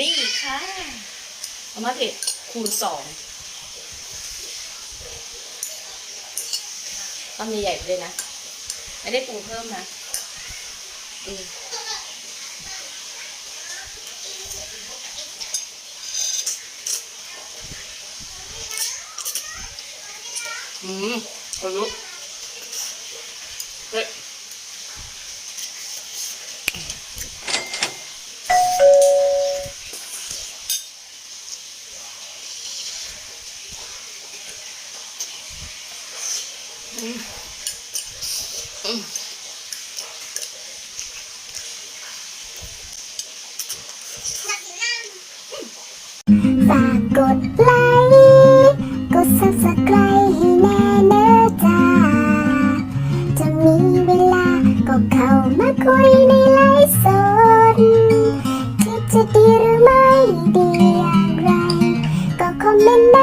นี่ค่ะมาม่าเผ็ดคูณสองตำใหญ่ๆไปเลยนะ ไม่ได้ปรุงเพิ่มนะ อืมอืมอรู้เฮ้ย ฝากกดไลค์กด subscribe ให้แน่เนอจ้า จะมีเวลาก็เข้ามาคุยในไลฟ์สดคิดจะดีหรือไม่ดีอย่างไร ก็คอมเมนต์